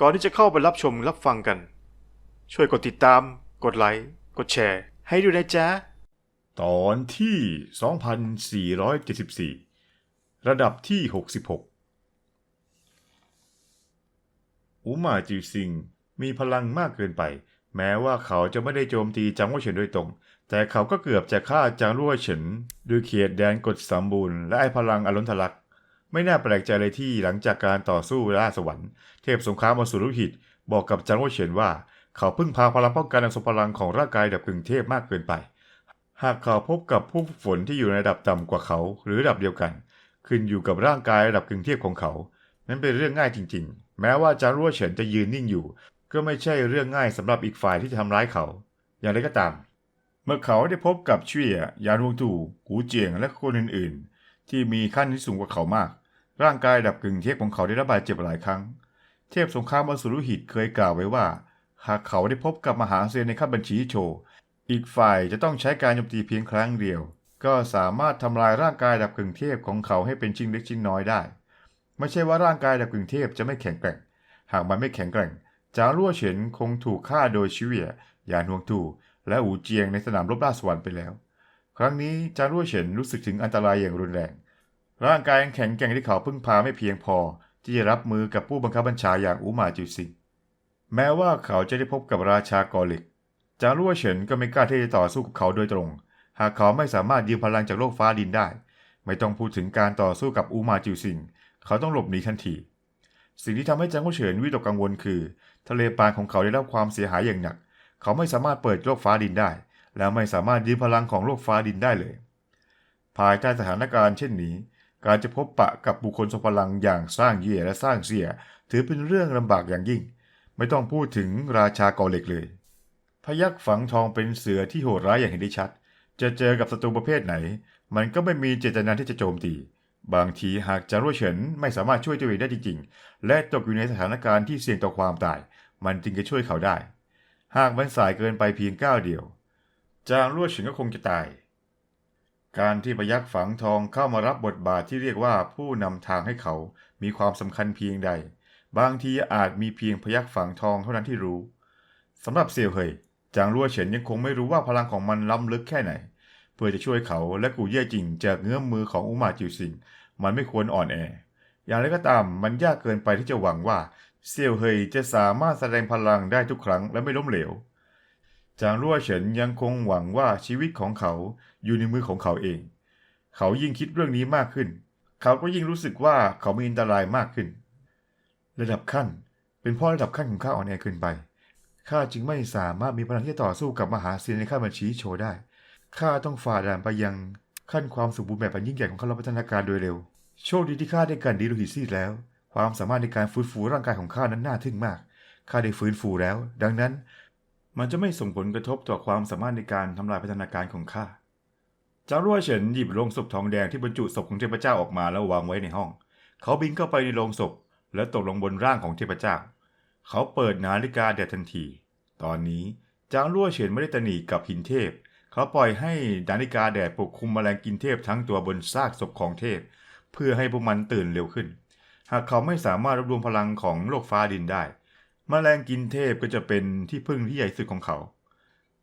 ก่อนที่จะเข้าไปรับชมรับฟังกัน ช่วยกดติดตาม กดไลค์ กดแชร์ ให้ด้วยนะจ๊ะ ตอนที่ 2474 ระดับที่ 66อูมาจิวซิงมีพลังมากเกินไป แม้ว่าเขาจะไม่ได้โจมตีจางว่เฉินโดยตรง แต่เขาก็เกือบจะฆ่าจางรั่วเฉินด้วยเขตแดนกฎสมบูรณ์และไอพลังอล้นทะลัก ไม่น่าแปลกใจเลยที่หลังจากการต่อสู้ล่าสวรรค์เทพสงครามอสูรหิต บอกกับจางว่าเฉินว่า เขาพึ่งพาพลังป้องกันอันทรงพลังของร่างกายดับกึ่งเทพมากเกินไป หากเขาพบกับผู้ฝึกฝนที่อยู่ในระดับต่ำกว่าเขาหรือระดับเดียวกัน ขึ้นอยู่กับร่างกายระดับกึ่งเทพของเขา นั้นเป็นเรื่องง่ายจริง ๆ แม้ว่าจารั่วเฉินจะยืนนิ่งอยู่ ก็ไม่ใช่เรื่องง่ายสำหรับอีกฝ่ายที่จะทำร้ายเขา อย่างไรก็ตาม เมื่อเขาได้พบกับเชี่ยยานวงตู่กูเจียงและคนอื่น ๆ ที่มีขั้นที่สูงกว่าเขามาก ร่างกายดับกึ่งเทพของเขาได้รับบาดเจ็บหลายครั้ง เทพสงครามอสุรหิตเคยกล่าวไว้ว่า หากเขาได้พบกับมหาเซนในขั้นบัญชีโชอีกฝ่ายจะต้องใช้การโจมตีเพียงครั้งเดียว ก็สามารถทำลายร่างกายดับกึ่งเทพของเขาให้เป็นชิ้นเล็กชิ้นน้อยได้ ไม่ใช่ว่าร่างกายดับกึ่งเทพจะไม่แข็งแกร่ง หากมันไม่แข็งแกร่งจารั่วเฉินคงถูกฆ่าโดยชิเวียยานวงตูและอูเจียงในสนามรบราสวรรค์ไปแล้ว ครั้งนี้จารั่วเฉินรู้สึกถึงอันตรายอย่างรุนแรง ร่างกายแข็งแกร่งที่เขาพึ่งพาไม่เพียงพอ ที่จะรับมือกับผู้บังคับบัญชาอย่างอูมาจิวซิงแม้ว่าเขาจะได้พบกับราชากอเล็กจางรั่วเฉินก็ไม่กล้าที่จะต่อสู้กับเขาโดยตรง หากเขาไม่สามารถยืมพลังจากโลกฟ้าดินได้ ไม่ต้องพูดถึงการต่อสู้กับอูมาจิวซิงเขาต้องหลบหนีทันที สิ่งที่ทำให้จางรั่วเฉินวิตกกังวลคือ ทะเลปานของเขาได้รับความเสียหายอย่างหนัก เขาไม่สามารถเปิดโลกฟ้าดินได้ และไม่สามารถยืมพลังของโลกฟ้าดินได้เลย ภายใต้สถานการณ์เช่นนี้ การจะพบปะกับบุคคลทรงพลังอย่างสร้างเย่และสร้างเสีย ถือเป็นเรื่องลำบากอย่างยิ่ง ไม่ต้องพูดถึงราชากอเหล็กเลย พยักฝังทองเป็นเสือที่โหดร้ายอย่างเห็นได้ชัด จะเจอกับศัตรูประเภทไหน มันก็ไม่มีเจตนาที่จะโจมตี บางทีหากจารวเฉินไม่สามารถช่วยตัวเองได้จริงๆ และตกอยู่ในสถานการณ์ที่เสี่ยงต่อความตาย มันจึงจะช่วยเขาได้ หากมันสายเกินไปเพียงก้าวเดียว จางรั่วเฉินก็คงจะตาย การที่พยักฝังทองเข้ามารับบทบาทที่เรียกว่าผู้นำทางให้เขามีความสำคัญเพียงใด บางทีอาจมีเพียงพยักฝังทองเท่านั้นที่รู้สำหรับเซียวเฮยจางรั่วเฉินยังคงไม่รู้ว่าพลังของมันล้ำลึกแค่ไหน เพื่อจะช่วยเขาและกูเย่จริงจากเงื้อมมือของอุมาจิวซิงมันไม่ควรอ่อนแอ อย่างไรก็ตามมันยากเกินไปที่จะหวังว่าเซียวเฮยจะสามารถแสดงพลังได้ทุกครั้งและไม่ล้มเหลว จางรั่วเฉินยังคงหวังว่าชีวิตของเขาอยู่ในมือของเขาเอง เขายิ่งคิดเรื่องนี้มากขึ้น เขาก็ยิ่งรู้สึกว่าเขามีอันตรายมากขึ้น ระดับขั้น เป็นพราะระดับขั้นของข้าอ่อนแอเกินไปข้าจึงไม่สามารถมีพลังที่ต่อสู้กับมหาเซียนในขั้นบัญชีโชว์ได้ข้าต้องฝ่าด่านไปยังขั้นความสมบูรณ์แบบอันยิ่งใหญ่ของข้าและพัฒนาการโดยเร็ว โชคดีที่ข้าได้การดีโลหิตซีดแล้ว ความสามารถในการฟื้นฟูร่างกายของข้านั้นน่าทึ่งมากข้าได้ฟื้นฟูแล้ว ดังนั้น มันจะไม่ส่งผลกระทบต่อความสามารถในการทำลายพัฒนาการของข้าจางรั่วเฉินหยิบโลงศพทองแดงที่บรรจุศพของเทพเจ้าออกมาแล้ววางไว้ในห้อง เขาบินเข้าไปในโลงศพ และตกลงบนร่างของเทพเจ้า เขาเปิดนาฬิกาแดดทันที ตอนนี้จางรั่วเฉินไม่ได้ตะหนีกับหินเทพ เขาปล่อยให้นาฬิกาแดดปกคลุมแมลงกินเทพทั้งตัวบนซากศพของเทพ เพื่อให้พวกมันตื่นเร็วขึ้น หากเขาไม่สามารถรวบรวมพลังของโลกฟ้าดินได้ แมลงกินเทพก็จะเป็นที่พึ่งที่ใหญ่สุดของเขา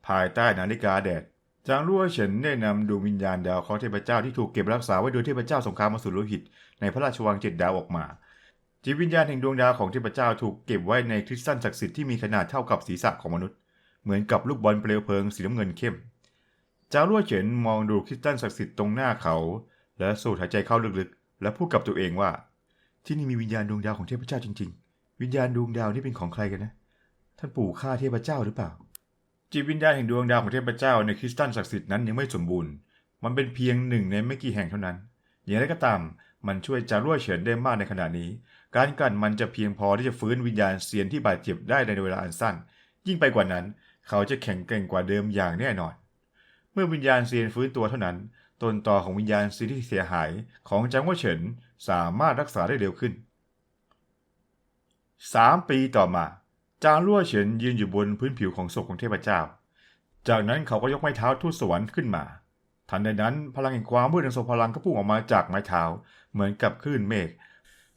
ภายใต้นาฬิกาแดดจางรั่วเฉินได้นำดวงวิญญาณดาวเคราะห์เทพเจ้าที่ถูกเก็บรักษาไว้โดยเทพเจ้าสงครามอสูรโลหิต ในพระราชวังเจ็ดดาวออกมา จิตวิญญาณแห่งดวงดาวของเทพเจ้าถูกเก็บไว้ในคริสตัลศักดิ์สิทธิ์ที่มีขนาดเท่ากับศีรษะของมนุษย์ เหมือนกับลูกบอลเปลวเพลิงสีน้ำเงินเข้มจางรั่วเฉินมองดูคริสตัลศักดิ์สิทธิ์ตรงหน้าเขา และสูดหายใจเข้าลึกๆ และพูดกับตัวเองว่า ที่นี่มีวิญญาณดวงดาวของเทพเจ้าจริง ๆ วิญญาณดวงดาวนี่เป็นของใครกันนะ ท่านปู่ฆ่าเทพเจ้าหรือเปล่า จิตวิญญาณแห่งดวงดาวของเทพเจ้าในคริสตัลศักดิ์สิทธิ์นั้นยังไม่สมบูรณ์ มันเป็นเพียงหนึ่งในไม่กี่แห่งเท่านั้น อย่างไรก็ตามมันช่วยจารั่วเฉินได้มากในขณะนี้ การกลั่นมันจะเพียงพอที่จะฟื้นวิญญาณเซียนที่บาดเจ็บได้ในเวลาอันสั้น ยิ่งไปกว่านั้น เขาจะแข็งแกร่งกว่าเดิมอย่างแน่นอน เมื่อวิญญาณเซียนฟื้นตัวเท่านั้น ต้นต่อของวิญญาณเซียนที่เสียหายของจางว่าเฉินสามารถรักษาได้เร็วขึ้น สามปีต่อมา จางรั่วเฉินยืนอยู่บนพื้นผิวของศพของเทพเจ้า จากนั้นเขาก็ยกไม้เท้าทูตสวรรค์ขึ้นมา ทันใดนั้นพลังแห่งความมืดแห่งทรงพลังก็พุ่งออกมาจากไม้เท้า เหมือนกับคลื่นเมฆ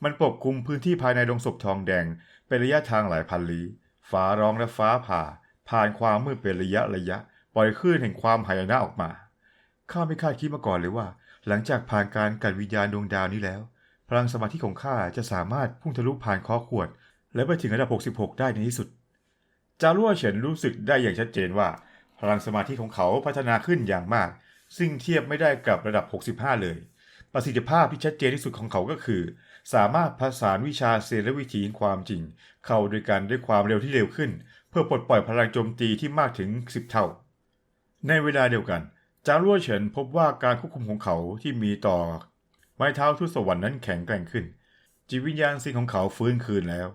มันปกคลุมพื้นที่ภายในดงศพทองแดง เป็นระยะทางหลายพันลี้ฟ้าร้องและฟ้าผ่า ผ่านความมืดเป็นระยะระยะ ปล่อยคลื่นแห่งความหายนะออกมา ข้าไม่คาดคิดมาก่อนเลยว่า หลังจากผ่านการกัดวิญญาณดวงดาวนี้แล้ว พลังสมาธิของข้าจะสามารถพุ่งทะลุผ่านคอขวด และไปถึงระดับ 66 ได้ในที่สุด จารั่วเฉินรู้สึกได้อย่างชัดเจนว่า พลังสมาธิของเขาพัฒนาขึ้นอย่างมาก ซึ่งเทียบไม่ได้กับระดับ 65 เลย ประสิทธิภาพที่ชัดเจนที่สุดของเขาก็คือ สามารถผสานวิชาเซนและวิถีความจริง เข้าด้วยกันด้วยความเร็วที่เร็วขึ้น เพื่อปลดปล่อยพลังโจมตีที่มากถึง 10 เท่า ในเวลาเดียวกัน จารั่วเฉินพบว่าการควบคุมของเขาที่มีต่อไม้เท้าทุสวรรค์นั้นแข็งแกร่งขึ้น จิตวิญญาณซิงของเขาฟื้นคืนแล้ว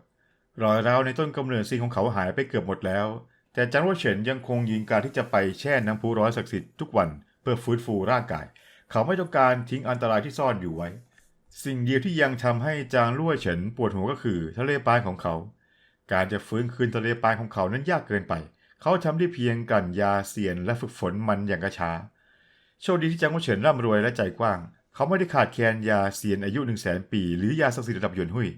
รอยร้าวในต้นกำเนิดซิงของเขาหายไปเกือบหมดแล้ว แต่จางรั่วเฉินยังคงยืนการที่จะไปแช่น้ำพุร้อนศักดิ์สิทธิ์ทุกวันเพื่อฟื้นฟูร่างกาย เขาไม่ต้องการทิ้งอันตรายที่ซ่อนอยู่ไว้ สิ่งเดียวที่ยังทำให้จางรั่วเฉินปวดหัวก็คือทะเลปานของเขา การจะฟื้นคืนทะเลปานของเขานั้นยากเกินไป เขาทำได้เพียงกันยาเสียนและฝึกฝนมันอย่างกระช้า โชคดีที่จางรั่วเฉินร่ำรวยและใจกว้าง เขาไม่ได้ขาดแคลนยาเซียนอายุหนึ่งแสนปี หรือยาศักดิ์สิทธิ์ระดับหยวนหุย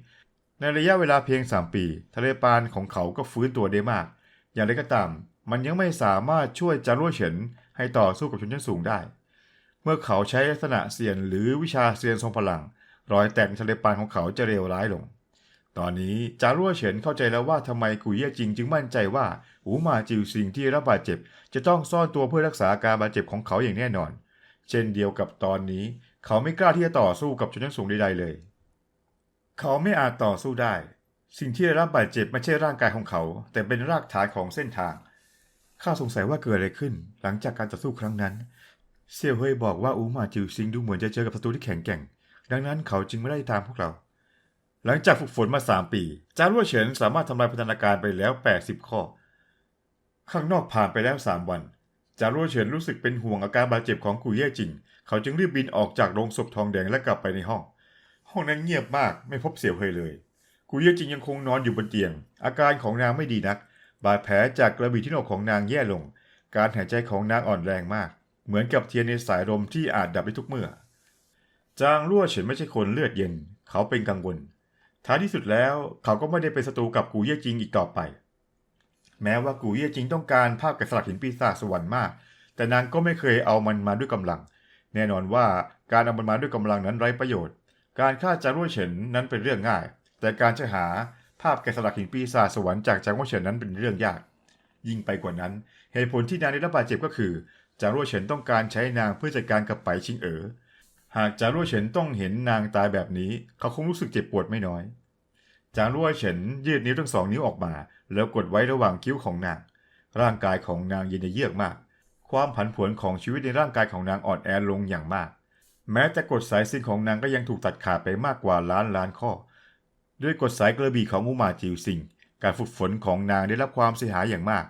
ในระยะเวลาเพียง 3 ปี ทะเลปานของเขาก็ฟื้นตัวได้มาก อย่างไรก็ตาม มันยังไม่สามารถช่วยจารั่เฉินให้ต่อสู้กับชนชั้นสูงได้ เมื่อเขาใช้ลักษณะเซียนหรือวิชาเซียนทรงพลัง รอยแตกในทะเลปานของเขาจะเลวร้ายลง ตอนนี้จารั่เฉินเข้าใจแล้วว่าทำไมกุยเย่จิงจึงมั่นใจว่าอูมาจิวซิงที่รับบาดเจ็บ จะต้องซ่อนตัวเพื่อรักษาอาการบาดเจ็บของเขาอย่างแน่นอน เช่นเดียวกับตอนนี้ เขาไม่กล้าที่จะต่อสู้กับชนชั้นสูงใดๆเลย เขาไม่อาจต่อสู้ได้ สิ่งที่ได้รับบาดเจ็บไม่ใช่ร่างกายของเขา แต่เป็นรากฐานของเส้นทางข้าสงสัยว่าเกิดอะไรขึ้น หลังจากการต่อสู้ครั้งนั้นเซียวเฮยบอกว่าอูมาจิวซิงดูเหมือนจะเจอกับศัตรูที่แข็งแกร่ง ดังนั้นเขาจึงไม่ได้ตามพวกเรา หลังจากฝึกฝนมา 3 ปี จารั่วเฉินสามารถทำลายพัฒนาการไปแล้ว 80 ข้อ ข้างนอกผ่านไปแล้ว 3 วัน จารั่วเฉินรู้สึกเป็นห่วงอาการบาดเจ็บของกูเย่จิง เขาจึงรีบบินออกจากโรงศพทองแดงและกลับไปในห้อง ห้องนั้นเงียบมากไม่พบเสี่ยวเฮยเลยกูเย่จิงยังคงนอนอยู่บนเตียง อาการของนางไม่ดีนัก บาดแผลจากกระบี่ที่หน้าอกของนางแย่ลง การหายใจของนางอ่อนแรงมาก เหมือนกับเทียนในสายลมที่อาจดับได้ทุกเมื่อ จางรั่วเฉินไม่ใช่คนเลือดเย็น เขาเป็นกังวล ท้ายที่สุดแล้วเขาก็ไม่ได้เป็นศัตรูกับกูเย่จิงอีกต่อไป แม้ว่ากูเย่จิงต้องการภาพแกะสลักหินปีศาจสวรรค์มาก แต่นางก็ไม่เคยเอามันมาด้วยกำลัง แน่นอนว่าการเอามันมาด้วยกำลังนั้นไร้ประโยชน์ การฆ่าจางรั่เฉินนั้นเป็นเรื่องง่าย แต่การจะหาภาพแกะสลักหินปีศาจสวรรค์จากจางรั่วเฉินนั้นเป็นเรื่องยาก ยิ่งไปกว่านั้น เหตุผลที่นางได้รับบาดเจ็บก็คือจางรั่เฉินต้องการใช้นางเพื่อจัดการกับไปชิงเอ๋อหากจางรั่เฉินต้องเห็นนางตายแบบนี้ เขาคงรู้สึกเจ็บปวดไม่น้อยจางรั่วเฉินยืดนิ้วทั้งสองนิ้วออกมา แล้วกดไว้ระหว่างคิ้วของนาง ร่างกายของนางเย็นเยือกมาก ความผันผวนของชีวิตในร่างกายของนางอ่อนแอลงอย่างมาก แม้แต่กฎสายสินของนางก็ยังถูกตัดขาดไปมากกว่าล้านล้านข้อ ด้วยกฎสายกระบี่ของมูมาจิวซิง การฝึกฝนของนางได้รับความเสียหายอย่างมาก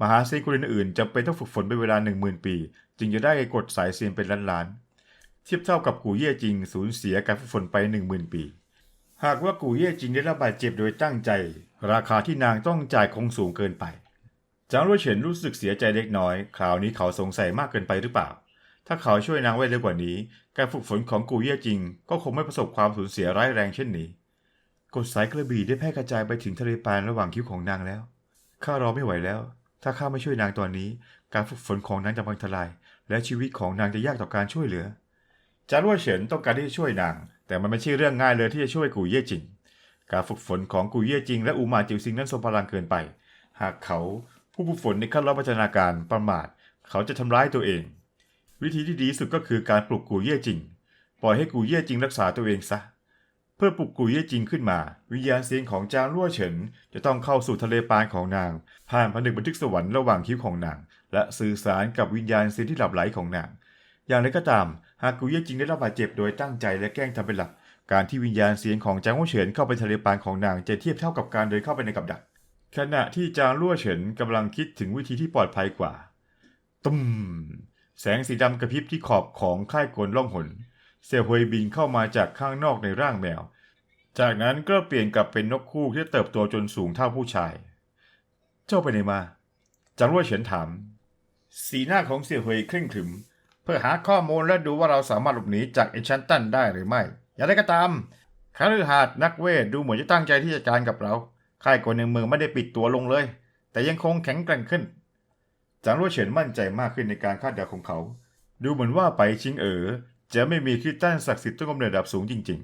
มหาเซียนคนอื่นๆจำเป็นต้องฝึกฝนเป็นเวลาหนึ่งหมื่นปี จึงจะได้กฎสายเซียนเป็นล้านๆเทียบเท่ากับกูเย่จิงสูญเสียการฝึกฝนไปหนึ่งหมื่นปี หากว่ากูเย่จิงได้รับบาดเจ็บโดยตั้งใจ ราคาที่นางต้องจ่ายคงสูงเกินไปจางรั่วเฉินรู้สึกเสียใจเล็กน้อย คราวนี้เขาสงสัยมากเกินไปหรือเปล่า ถ้าเขาช่วยนางไว้เร็วกว่านี้ การฝึกฝนของกูเย่จริง ก็คงไม่ประสบความสูญเสียร้ายแรงเช่นนี้กฎสายกระบี่ได้แพร่กระจายไปถึงทะเลปานระหว่างคิ้วของนางแล้วข้ารอไม่ไหวแล้ว ถ้าข้าไม่ช่วยนางตอนนี้ การฝึกฝนของนางจะพังทลาย และชีวิตของนางจะยากต่อการช่วยเหลือจารั่วเฉินต้องการที่จะช่วยนาง แต่มันไม่ใช่เรื่องง่ายเลยที่จะช่วยกูเย่จริง การฝึกฝนของกูเย่จริง และอูมาจิวซิงนั้นทรงพลังเกินไป หากเขาผู้ฝึกฝนในขั้นรับพัฒนาการประมาท เขาจะทำร้ายตัวเอง วิธีที่ดีที่สุดก็คือการปลุกกูเย่จริง ปล่อยให้กูเย่จริงรักษาตัวเองซะ เพื่อปลุกกูเย่จริงขึ้นมา วิญญาณเสียงของจางรั่วเฉิน จะต้องเข้าสู่ทะเลปานของนาง ผ่านผนึกบันทึกสวรรค์ระหว่างคิ้วของนาง และสื่อสารกับวิญญาณเสียงที่หลับไหลของนาง อย่างไรก็ตาม หากกูเย่จริงได้รับบาดเจ็บโดยตั้งใจและแกล้งทำเป็นหลัก การที่วิญญาณเสียงของจางรั่วเฉินเข้าไปทะเลปานของนาง จะเทียบเท่ากับการเดินเข้าไปในกับดัก ขณะที่จางรั่วเฉินกำลังคิดถึงวิธีที่ปลอดภัยกว่าตุ้ม แสงสีดำกระพริบที่ขอบของค่ายกลล่องหนเสี่ยวเฮยบินเข้ามาจากข้างนอกในร่างแมว จากนั้นก็เปลี่ยนกลับเป็นนกคู่ที่เติบโตจนสูงเท่าผู้ชาย เจ้าไปไหนมาจางรั่วเฉินถาม สีหน้าของเสี่ยวเฮยเคร่งขรึม เพื่อหาข้อมูลและดูว่าเราสามารถหลบหนีจากเอชันตันได้หรือไม่ อย่างไรก็ตามคาลือหาดนักเวทดูเหมือนจะตั้งใจที่จะการกับเรา ค่ายกลในเมืองไม่ได้ปิดตัวลงเลย แต่ยังคงแข็งแกร่งขึ้น จางรั่วเฉินมั่นใจมากขึ้นในการคาดเดาของเขา ดูเหมือนว่าไปชิงเอ๋อจะไม่มีคริสตันศักดิ์สิทธิ์ต้นกำเนิดระดับสูงจริง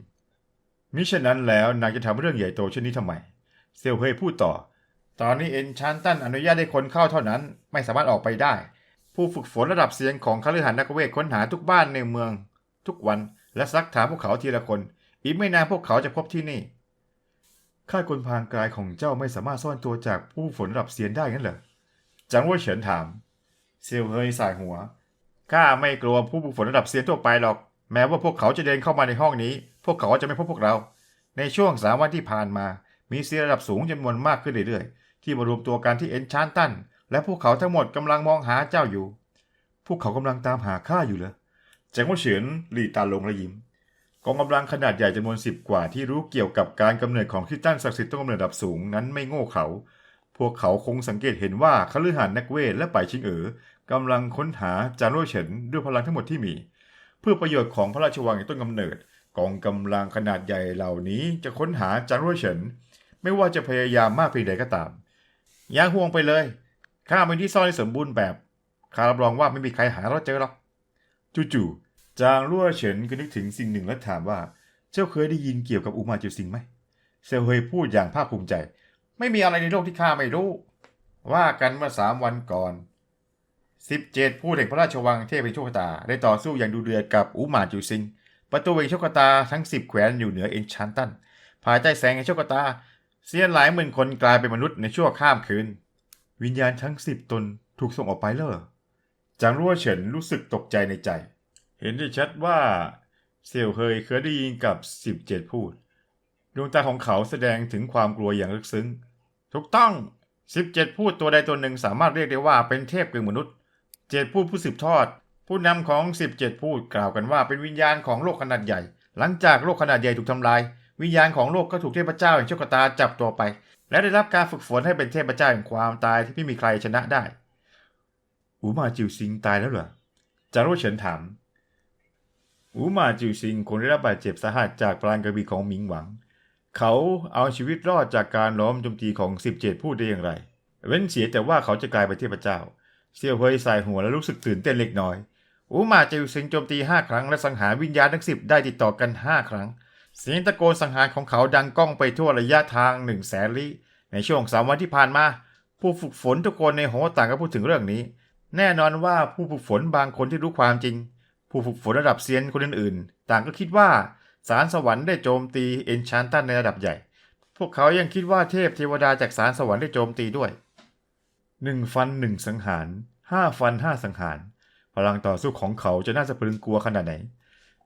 ๆ มิฉะนั้นแล้วนางจะทำเรื่องใหญ่โตเช่นนี้ทำไม เซลเฮยพูดต่อ ตอนนี้เอ็นชานตันอนุญาตให้คนเข้าเท่านั้น ไม่สามารถออกไปได้ ผู้ฝึกฝนระดับเสียงของคฤหัสถ์นักเวทค้นหาทุกบ้านในเมือง ทุกวันและซักถามพวกเขาทีละคน อีกไม่นานพวกเขาจะพบที่นี่ข้าคนพรางกายของเจ้าไม่สามารถซ่อนตัวจากผู้ฝึกฝนระดับเซียนได้งั้นเหรอ จางเว่าเฉินถาม เซลเฮยสายหัว ข้าไม่กลัวผู้ฝึกฝนระดับเซียนทั่วไปหรอก แม้ว่าพวกเขาจะเดินเข้ามาในห้องนี้ พวกเขาจะไม่พบพวกเรา ในช่วงสามวันที่ผ่านมา มีเซียนระดับสูงจำนวนมากขึ้นเรื่อยๆ ที่มารวมตัวกันที่เอ็นชานตัน และพวกเขาทั้งหมดกำลังมองหาเจ้าอยู่ พวกเขากำลังตามหาข้าอยู่เหรอแจงว่าเฉินหลีตาลงและยิ้มกองกำลังขนาดใหญ่จำนวนสิบกว่าที่รู้เกี่ยวกับการกำเนิดของคริสตันศักดิ์สิทธิ์ต้นกำเนิดระดับสูงนั้นไม่โง่เขา พวกเขาคงสังเกตเห็นว่าคฤหาสน์นักเวทและป่ายชิงเอ๋อกำลังค้นหาจางโรเฉินด้วยพลังทั้งหมดที่มี เพื่อประโยชน์ของพระราชวังในต้นกำเนิด กองกำลังขนาดใหญ่เหล่านี้จะค้นหาจางโรเฉินไม่ว่าจะพยายามมากเพียงใดก็ตามอย่าห่วงไปเลยข้ามีที่ซ่อนที่สมบูรณ์แบบข้ารับรองว่าไม่มีใครหาเราเจอหรอกจู่ๆจางรั่วเฉินก็นึกถึงสิ่งหนึ่งและถามว่า เจ้าเคยได้ยินเกี่ยวกับอุมาจิวซิงไหมเซลเฮยพูดอย่างภาคภูมิใจ ไม่มีอะไรในโลกที่ข้าไม่รู้ ว่ากันเมื่อสามวันก่อนสิบเจ็ดผู้แห่งพระราชวังเทพเป็นโชคตา ได้ต่อสู้อย่างดูเดือดกับอุมาจิวซิง ประตูแห่งโชคชะตาทั้งสิบแขวนอยู่เหนือเอ็นชันตันภายใต้แสงแห่งโชคตาเซียนหลายหมื่นคนกลายเป็นมนุษย์ในชั่วข้ามคืน วิญญาณทั้งสิบตนถูกส่งออกไปแล้วเหรอจางรั่วเฉินรู้สึกตกใจในใจ เห็นได้ชัดว่าเซียวเฮยเคยได้ยินกับสิบเจ็ดพูด ดวงตาของเขาแสดงถึงความกลัวอย่างลึกซึ้ง ถูกต้องสิบเจ็ดพูดตัวใดตัวหนึ่งสามารถเรียกได้ว่าเป็นเทพกึ่งมนุษย์เจ็ดพูดผู้สืบทอด ผู้นำของสิบเจ็ดพูดกล่าวกันว่าเป็นวิญญาณของโลกขนาดใหญ่ หลังจากโลกขนาดใหญ่ถูกทำลาย วิญญาณของโลกก็ถูกเทพเจ้าแห่งโชคตาจับตัวไป และได้รับการฝึกฝนให้เป็นเทพเจ้าแห่งความตายที่ไม่มีใครชนะได้อูมาจิวซิงตายแล้วเหรอจางโรเฉินถามอูมาจิวซิงคงได้รับบาดเจ็บสาหัสจากพลังกระบี่ของหมิงหวัง เขาเอาชีวิตรอดจากการล้อมโจมตีของ 17 ผู้ได้อย่างไร เว้นเสียแต่ว่าเขาจะกลายเป็นเทพเจ้า เซียวเฮยสายหัวและรู้สึกตื่นเต้นเล็กน้อย อูมาจิวซิงโจมตี 5 ครั้ง และสังหารวิญญาณทั้งสิบได้ติดต่อกัน 5 ครั้ง เสียงตะโกนสังหารของเขาดังก้องไปทั่วระยะทางหนึ่งแสนลี้ในช่วงสามวันที่ผ่านมา ผู้ฝึกฝนทุกคนในหอต่างก็พูดถึงเรื่องนี้ แน่นอนว่าผู้ฝึกฝนบางคนที่รู้ความจริง ผู้ฝึกฝนระดับเซียนคนอื่นๆ ต่างก็คิดว่า สารสวรรค์ได้โจมตีเอนชานตันในระดับใหญ่ พวกเขายังคิดว่าเทพเทวดาจากสารสวรรค์ได้โจมตีด้วยหนึ่งฟันหนึ่งสังหารห้าฟันห้าสังหาร พลังต่อสู้ของเขาจะน่าสะพรึงกลัวขนาดไหน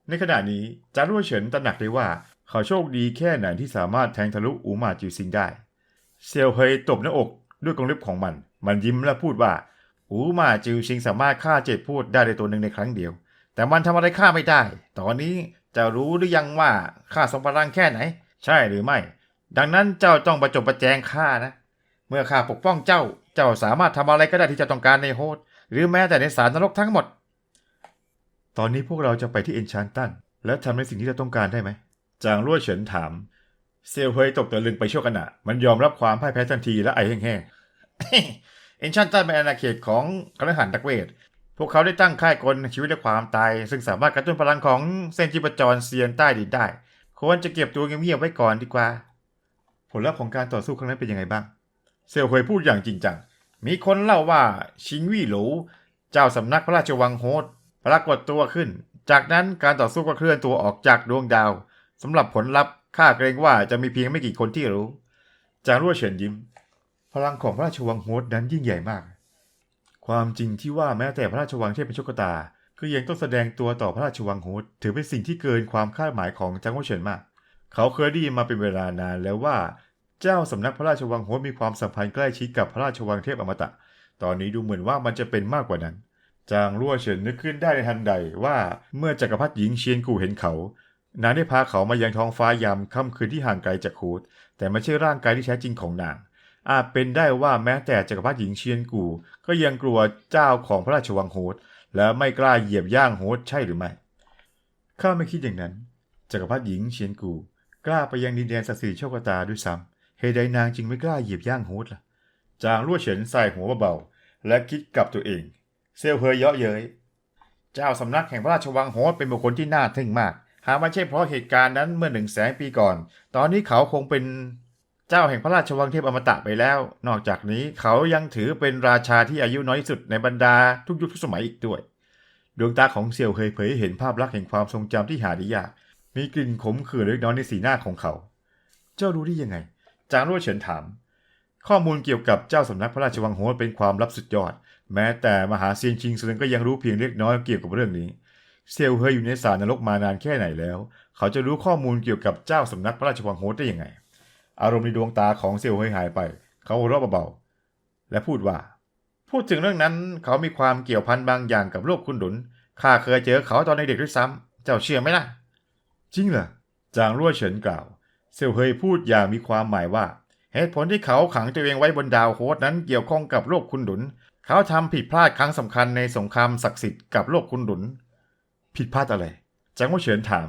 ในขณะนี้จารุเฉินตระหนักได้ว่าเขาโชคดีแค่ไหนที่สามารถแทงทะลุอูมาจิวซิงได้เซียวเฮยตบหน้าอกด้วยกรงเล็บของมัน มันยิ้มและพูดว่า อูมาจิวซิงสามารถฆ่าเจ็ดพูดได้ในตัวหนึ่งในครั้งเดียว แต่มันทำอะไรข้าไม่ได้ ตอนนี้ จะรู้หรือยังว่าข้าทรงพลังแค่ไหน ใช่หรือไม่ ดังนั้นเจ้าต้องประจบประแจงข้านะ เมื่อข้าปกป้องเจ้า เจ้าสามารถทำอะไรก็ได้ที่เจ้าต้องการในโฮสหรือแม้แต่ในสารนรกทั้งหมด ตอนนี้พวกเราจะไปที่เอนชานตันและทำในสิ่งที่เราต้องการได้ไหม จางรั่วเฉินถาม เซลเฮยตกตะลึงไปชั่วขณะ มันยอมรับความพ่ายแพ้ทันทีและไอแห้งๆเอนชานตันเป็นอาณาเขตของคฤหันักเวท วกเขาได้ตั้งค่ายกลชีวิตและความตาย ซึ่งสามารถกระตุ้นพลังของเส้นชีพจรเซียนใต้ดินได้ ควรจะเก็บตัวเงียบๆไว้ก่อนดีกว่า ผลลัพธ์ของการต่อสู้ครั้งนั้นเป็นยังไงบ้าง เซลเฮยพูดอย่างจริงจัง มีคนเล่าว่าชิงวี่หลูเจ้าสำนักพระราชวังโฮสปรากฏตัวขึ้น จากนั้นการต่อสู้ก็เคลื่อนตัวออกจากดวงดาวสำหรับผลลัพธ์ข้าเกรงว่าจะมีเพียงไม่กี่คนที่รู้ จางรั่วเฉินยิ้ม พลังของพระราชวังโฮสนั้นยิ่งใหญ่มาก ความจริงที่ว่าแม้แต่พระราชวังเทพเป็นโชคตา ก็ยังต้องแสดงตัวต่อพระราชวังฮสต์ถือเป็นสิ่งที่เกินความคาดหมายของจางรั่วเฉินมาก เขาเคยได้ยินมาเป็นเวลานานแล้วว่า เจ้าสำนักพระราชวังฮสต์มีความสัมพันธ์ใกล้ชิดกับพระราชวังเทพอมตะ ตอนนี้ดูเหมือนว่ามันจะเป็นมากกว่านั้น จางรั่วเฉินนึกขึ้นได้ในทันใดว่าเมื่อจักรพรรดิหญิงเชียนกูเห็นเขานางได้พาเขามายังท้องฟ้ายามค่ำคืนที่ห่างไกลจากคูดแต่ไม่ใช่ร่างกายที่แท้จริงของนาง อาจเป็นได้ว่าแม้แต่จักรพรรดิหญิงเชียนกูก็ยังกลัวเจ้าของพระราชวังโฮสและไม่กล้าเหยียบย่างโฮสใช่หรือไม่ข้าไม่คิดอย่างนั้นจักรพรรดิหญิงเชียนกู กล้าไปยังดินแดนศักดิ์สิทธิ์โชคตาด้วยซ้ำเหตุใดนางจึงไม่กล้าเหยียบย่างโฮสล่ะ จางรั่วเฉินใส่หัวเบาๆและคิดกับตัวเอง เซลเฮยเยาะเย้ยเจ้าสำนักแห่งพระราชวังโฮสเป็นบุคคลที่น่าทึ่งมาก หากไม่ใช่เพราะเหตุการณ์นั้นเมื่อหนึ่งแสนปีก่อน ตอนนี้เขาคงเป็น เจ้าแห่งพระราชวังเทพอมตะไปแล้ว นอกจากนี้เขายังถือเป็นราชาที่อายุน้อยที่สุดในบรรดาทุกยุคทุกสมัยอีกด้วย ดวงตาของเซียวเฮยเผยเห็นภาพลักษณ์แห่งความทรงจำที่หาได้ยาก มีกลิ่นขมขื่นเล็กน้อยในสีหน้าของเขา เจ้ารู้ได้ยังไง จางรั่วเฉินถาม ข้อมูลเกี่ยวกับเจ้าสำนักพระราชวังโฮเป็นความลับสุดยอด แม้แต่มหาเซียนชิงซึงก็ยังรู้เพียงเล็กน้อยเกี่ยวกับเรื่องนี้ เซียวเฮยอยู่ในสารนรกมานานแค่ไหนแล้ว เขาจะรู้ข้อมูลเกี่ยวกับเจ้าสำนักพระราชวังโฮได้ยังไง อารมณ์ในดวงตาของเซียวเฮยหายไป เขาหัวเราะเบาๆและพูดว่า พูดถึงเรื่องนั้นเขามีความเกี่ยวพันบางอย่างกับโลกคุณดุนข้าเคยเจอเขาตอนในเด็กด้วยซ้ำเจ้าเชื่อไหมล่ะ จริงเหรอจางรั่วเฉินกล่าว เซลเฮยพูดอย่างมีความหมายว่าเหตุผลที่เขาขังตัวเองไว้บนดาวโฮสนั้นเกี่ยวข้องกับโลกคุณดุน เขาทำผิดพลาดครั้งสำคัญในสงครามศักดิ์สิทธิ์กับโลกคุณดุน ผิดพลาดอะไรจางรั่วเฉินถาม